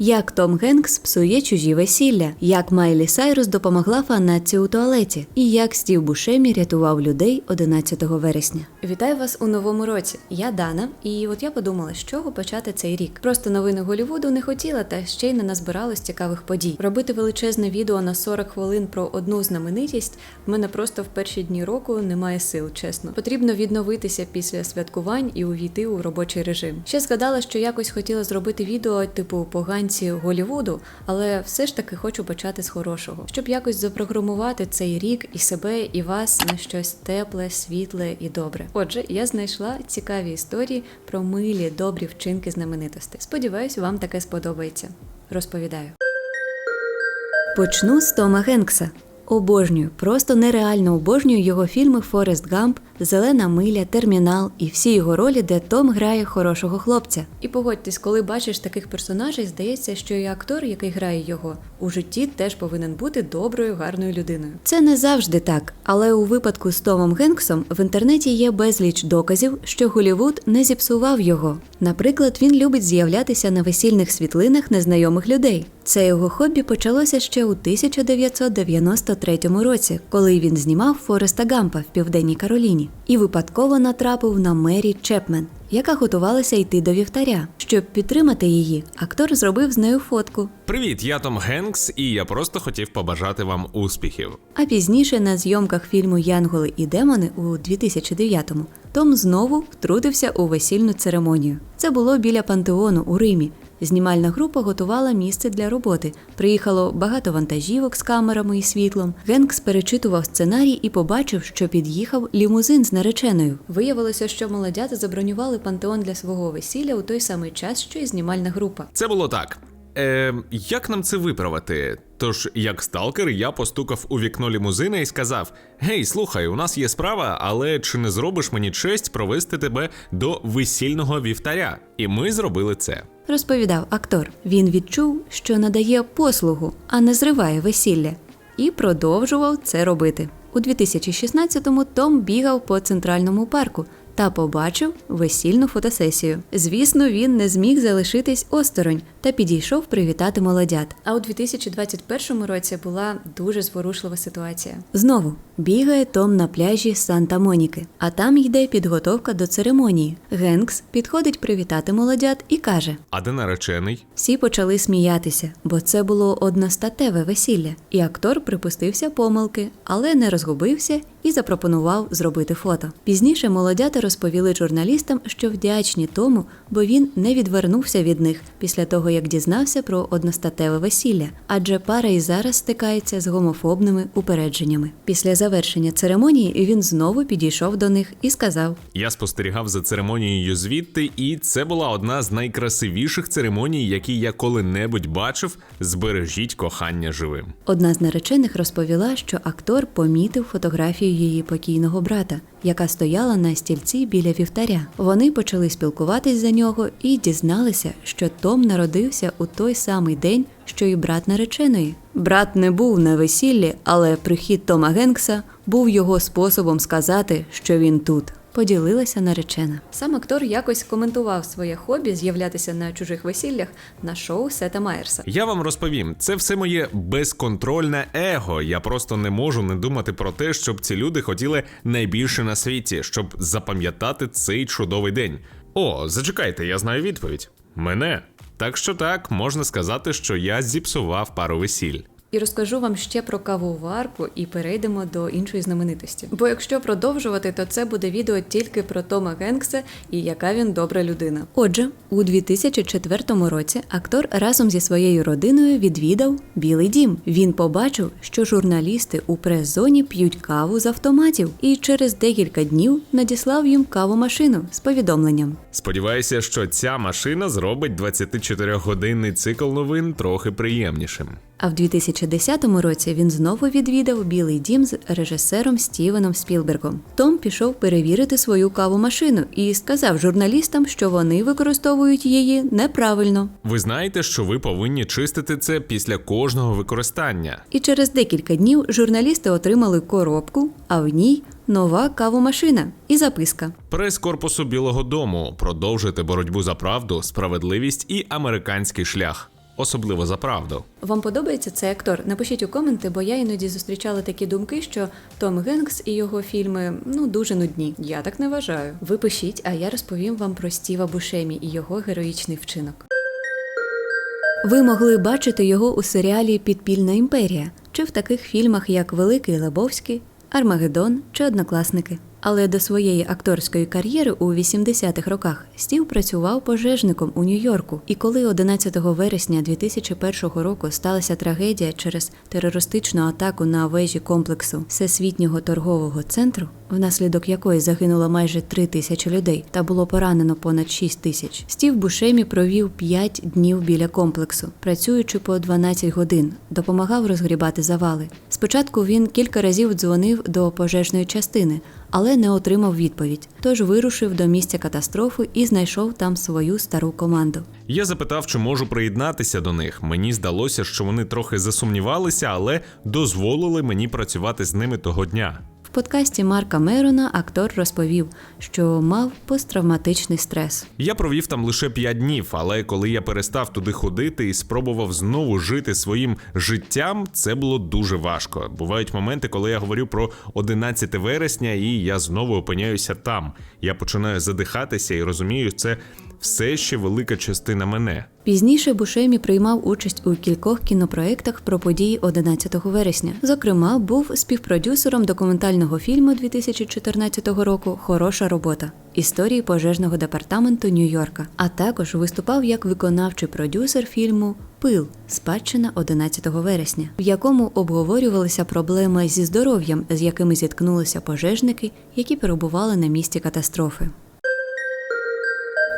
Як Том Генкс псує чужі весілля, як Майлі Сайрус допомогла фанатці у туалеті, і як Стів Бушемі рятував людей 11 вересня. Вітаю вас у новому році. Я Дана, і от я подумала, з чого почати цей рік. Просто новини Голівуду не хотіла, та ще й не назбиралось цікавих подій. Робити величезне відео на 40 хвилин про одну знаменитість в мене просто в перші дні року немає сил, чесно. Потрібно відновитися після святкувань і увійти у робочий режим. Ще згадала, що якось хотіла зробити відео типу поганці Голівуду, але все ж таки хочу почати з хорошого, щоб якось запрограмувати цей рік і себе, і вас на щось тепле, світле і добре. Отже, я знайшла цікаві історії про милі, добрі вчинки знаменитостей. Сподіваюсь, вам таке сподобається. Розповідаю. Почну з Тома Генкса. Обожнюю, просто нереально обожнюю його фільми Форест Гамп, Зелена миля, Термінал і всі його ролі, де Том грає хорошого хлопця. І погодьтесь, коли бачиш таких персонажей, здається, що і актор, який грає його, у житті теж повинен бути доброю, гарною людиною. Це не завжди так, але у випадку з Томом Генксом в інтернеті є безліч доказів, що Голівуд не зіпсував його. Наприклад, він любить з'являтися на весільних світлинах незнайомих людей. Це його хобі почалося ще у 1993 році, коли він знімав Фореста Гампа в Південній Кароліні і випадково натрапив на Мері Чепмен, яка готувалася йти до вівтаря. Щоб підтримати її, актор зробив з нею фотку. Привіт, я Том Генкс, і я просто хотів побажати вам успіхів. А пізніше на зйомках фільму Янголи і демони у 2009-му Том знову втрутився у весільну церемонію. Це було біля пантеону у Римі. Знімальна група готувала місце для роботи. Приїхало багато вантажівок з камерами і світлом. Генкс перечитував сценарій і побачив, що під'їхав лімузин з нареченою. Виявилося, що молодята забронювали пантеон для свого весілля у той самий час, що й знімальна група. Це було так. Е, як нам це виправити? Тож, як сталкер, я постукав у вікно лімузина і сказав: Гей, слухай, у нас є справа, але чи не зробиш мені честь провести тебе до весільного вівтаря? І ми зробили це. Розповідав актор. Він відчув, що надає послугу, а не зриває весілля, і продовжував це робити. У 2016-му Том бігав по центральному парку та побачив весільну фотосесію. Звісно, він не зміг залишитись осторонь та підійшов привітати молодят. А у 2021 році була дуже зворушлива ситуація. Знову бігає Том на пляжі Санта-Моніки, а там йде підготовка до церемонії. Генкс підходить привітати молодят і каже: А де наречений? всі почали сміятися, бо це було одностатеве весілля, і актор припустився помилки, але не розгубився і запропонував зробити фото. Пізніше молодята розповіли журналістам, що вдячні тому, бо він не відвернувся від них після того, як дізнався про одностатеве весілля, адже пара і зараз стикається з гомофобними упередженнями. Після завершення церемонії він знову підійшов до них і сказав: Я спостерігав за церемонією звідти, і це була одна з найкрасивіших церемоній, які я коли-небудь бачив. Збережіть кохання живим. Одна з наречених розповіла, що актор помітив фотографію її покійного брата, яка стояла на стільці біля вівтаря. Вони почали спілкуватись за нього і дізналися, що Том народився у той самий день, що і брат нареченої. Брат не був на весіллі, але прихід Тома Генкса був його способом сказати, що він тут. Поділилася наречена. Сам актор якось коментував своє хобі з'являтися на чужих весіллях на шоу Сета Майерса. Я вам розповім, це все моє безконтрольне его. Я просто не можу не думати про те, щоб ці люди хотіли найбільше на світі, щоб запам'ятати цей чудовий день. О, зачекайте, я знаю відповідь. Мене. Так що так, можна сказати, що я зіпсував пару весіль. І розкажу вам ще про кавоварку і перейдемо до іншої знаменитості. Бо якщо продовжувати, то це буде відео тільки про Тома Генкса і яка він добра людина. Отже, у 2004 році актор разом зі своєю родиною відвідав Білий Дім. Він побачив, що журналісти у прес-зоні п'ють каву з автоматів, і через декілька днів надіслав їм кавомашину з повідомленням. Сподіваюся, що ця машина зробить 24-годинний цикл новин трохи приємнішим. А в 2010 році він знову відвідав Білий дім з режисером Стівеном Спілбергом. Том пішов перевірити свою кавомашину і сказав журналістам, що вони використовують її неправильно. Ви знаєте, що ви повинні чистити це після кожного використання. І через декілька днів журналісти отримали коробку, а в ній нова кавомашина і записка. Прес корпусу Білого Дому продовжуйте боротьбу за правду, справедливість і американський шлях. Особливо за правду. Вам подобається цей актор? Напишіть у коменти, бо я іноді зустрічала такі думки, що Том Генкс і його фільми ну дуже нудні. Я так не вважаю. Ви пишіть, а я розповім вам про Стіва Бушемі і його героїчний вчинок. Ви могли бачити його у серіалі Підпільна імперія чи в таких фільмах, як Великий Лебовський, Армагеддон чи Однокласники. Але до своєї акторської кар'єри у 80-х роках Стів працював пожежником у Нью-Йорку. І коли 11 вересня 2001 року сталася трагедія через терористичну атаку на вежі комплексу Всесвітнього торгового центру, внаслідок якої загинуло майже 3 тисячі людей та було поранено понад 6 тисяч, Стів Бушемі провів 5 днів біля комплексу, працюючи по 12 годин, допомагав розгрібати завали. Спочатку він кілька разів дзвонив до пожежної частини, але не отримав відповідь. Тож вирушив до місця катастрофи і знайшов там свою стару команду. Я запитав, чи можу приєднатися до них. Мені здалося, що вони трохи засумнівалися, але дозволили мені працювати з ними того дня. Подкасті Марка Мерона актор розповів, що мав посттравматичний стрес. Я провів там лише 5 днів, але коли я перестав туди ходити і спробував знову жити своїм життям, це було дуже важко. Бувають моменти, коли я говорю про 11 вересня, і я знову опиняюся там. Я починаю задихатися і розумію, це все ще велика частина мене. Пізніше Бушемі приймав участь у кількох кінопроєктах про події 11 вересня. Зокрема, був співпродюсером документального фільму 2014 року Хороша робота історії пожежного департаменту Нью-Йорка, а також виступав як виконавчий продюсер фільму Пил Спадщина 11 вересня, в якому обговорювалися проблеми зі здоров'ям, з якими зіткнулися пожежники, які перебували на місці катастрофи.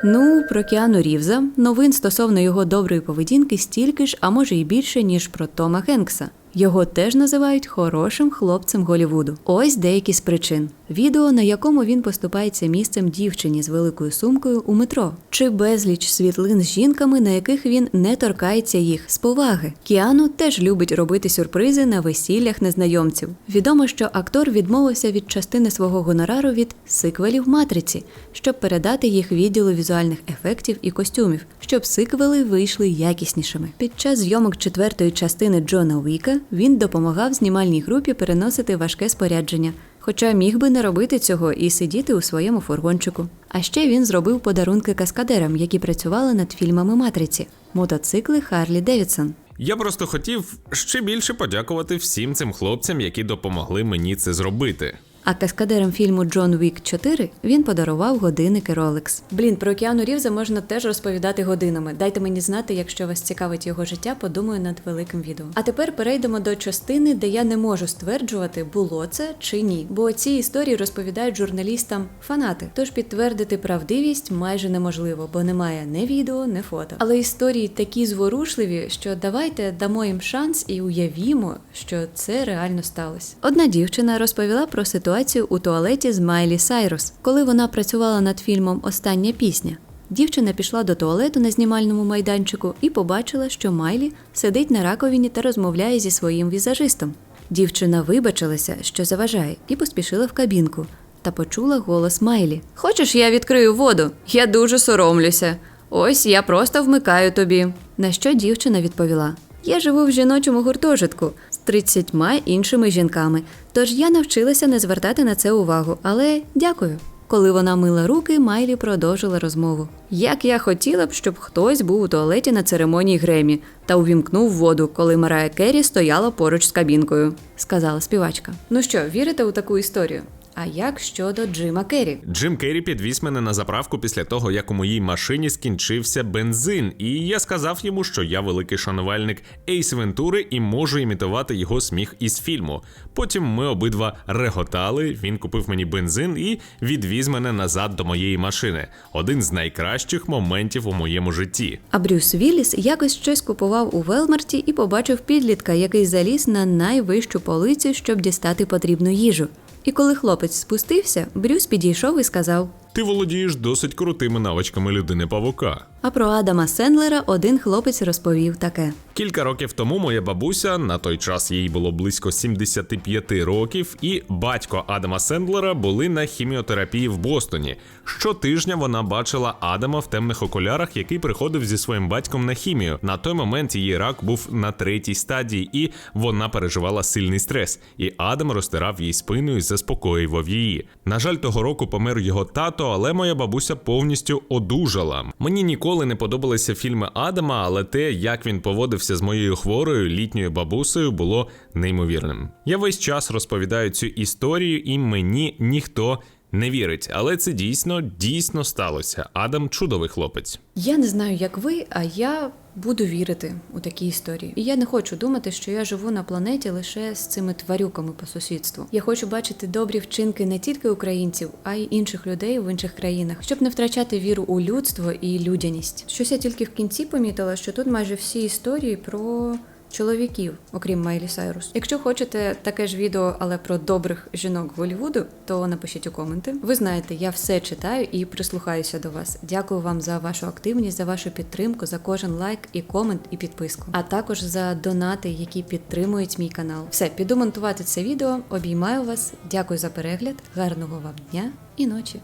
Ну, про Кіану Рівза новин стосовно його доброї поведінки стільки ж, а може й більше, ніж про Тома Хенкса. Його теж називають хорошим хлопцем Голівуду. Ось деякі з причин: відео, на якому він поступається місцем дівчині з великою сумкою у метро, чи безліч світлин з жінками, на яких він не торкається їх з поваги. Кіану теж любить робити сюрпризи на весіллях незнайомців. Відомо, що актор відмовився від частини свого гонорару від сиквелів матриці, щоб передати їх відділу візуальних ефектів і костюмів, щоб сиквели вийшли якіснішими. Під час зйомок четвертої частини Джона Уіка він допомагав знімальній групі переносити важке спорядження. Хоча міг би не робити цього і сидіти у своєму фургончику. А ще він зробив подарунки каскадерам, які працювали над фільмами Матриці, мотоцикли Харлі Девідсон. Я просто хотів ще більше подякувати всім цим хлопцям, які допомогли мені це зробити. А каскадерам фільму Джон Вік 4 він подарував годинники Rolex. Блін, про Кіану Рівза можна теж розповідати годинами. Дайте мені знати, якщо вас цікавить його життя, подумаю над великим відео. А тепер перейдемо до частини, де я не можу стверджувати, було це чи ні. Бо ці історії розповідають журналістам фанати. Тож підтвердити правдивість майже неможливо, бо немає не відео, не фото. Але історії такі зворушливі, що давайте дамо їм шанс і уявімо, що це реально сталося. Одна дівчина розповіла про ситуацію у туалеті з Майлі Сайрус, коли вона працювала над фільмом Остання пісня. Дівчина пішла до туалету на знімальному майданчику і побачила, що Майлі сидить на раковині та розмовляє зі своїм візажистом. Дівчина вибачилася, що заважає, і поспішила в кабінку та почула голос Майлі: Хочеш, я відкрию воду? Я дуже соромлюся. Ось я просто вмикаю тобі. На що дівчина відповіла: Я живу в жіночому гуртожитку 30 іншими жінками, тож я навчилася не звертати на це увагу, але дякую. Коли вона мила руки, Майлі продовжила розмову. Як я хотіла б, щоб хтось був у туалеті на церемонії Гремі та увімкнув воду, коли Марая Керрі стояла поруч з кабінкою, сказала співачка. Ну що, вірите у таку історію? А як щодо Джима Керрі? Джим Керрі підвіз мене на заправку після того, як у моїй машині скінчився бензин, і я сказав йому, що я великий шанувальник Ейс Вентури і можу імітувати його сміх із фільму. Потім ми обидва реготали. Він купив мені бензин і відвіз мене назад до моєї машини. Один з найкращих моментів у моєму житті. А Брюс Вілліс якось щось купував у Велмарті і побачив підлітка, який заліз на найвищу полицю, щоб дістати потрібну їжу. І коли хлопець спустився, Брюс підійшов і сказав: Ти володієш досить крутими навичками людини павука. А про Адама Сендлера один хлопець розповів таке. Кілька років тому моя бабуся, на той час їй було близько 75 років, і батько Адама Сендлера були на хіміотерапії в Бостоні. Щотижня вона бачила Адама в темних окулярах, який приходив зі своїм батьком на хімію. На той момент її рак був на третій стадії, і вона переживала сильний стрес. І Адам розтирав їй спину і заспокоював її. На жаль, того року помер його тато, але моя бабуся повністю одужала. Мені ніколи не подобалися фільми Адама, але те, як він поводився з моєю хворою літньою бабусею, було неймовірним. Я весь час розповідаю цю історію, і мені ніхто не вірить, але це дійсно дійсно сталося. Адам чудовий хлопець. Я не знаю, як ви, а я буду вірити у такі історії. І я не хочу думати, що я живу на планеті лише з цими тварюками по сусідству. Я хочу бачити добрі вчинки не тільки українців, а й інших людей в інших країнах, щоб не втрачати віру у людство і людяність. Щось я тільки в кінці помітила, що тут майже всі історії про. Чоловіків, окрім Майлі Сайрус. Якщо хочете таке ж відео, але про добрих жінок Голлівуду, то напишіть у коменти. Ви знаєте, я все читаю і прислухаюся до вас. Дякую вам за вашу активність, за вашу підтримку, за кожен лайк і комент і підписку, а також за донати, які підтримують мій канал. Все, піду монтувати це відео. Обіймаю вас. Дякую за перегляд. Гарного вам дня і ночі.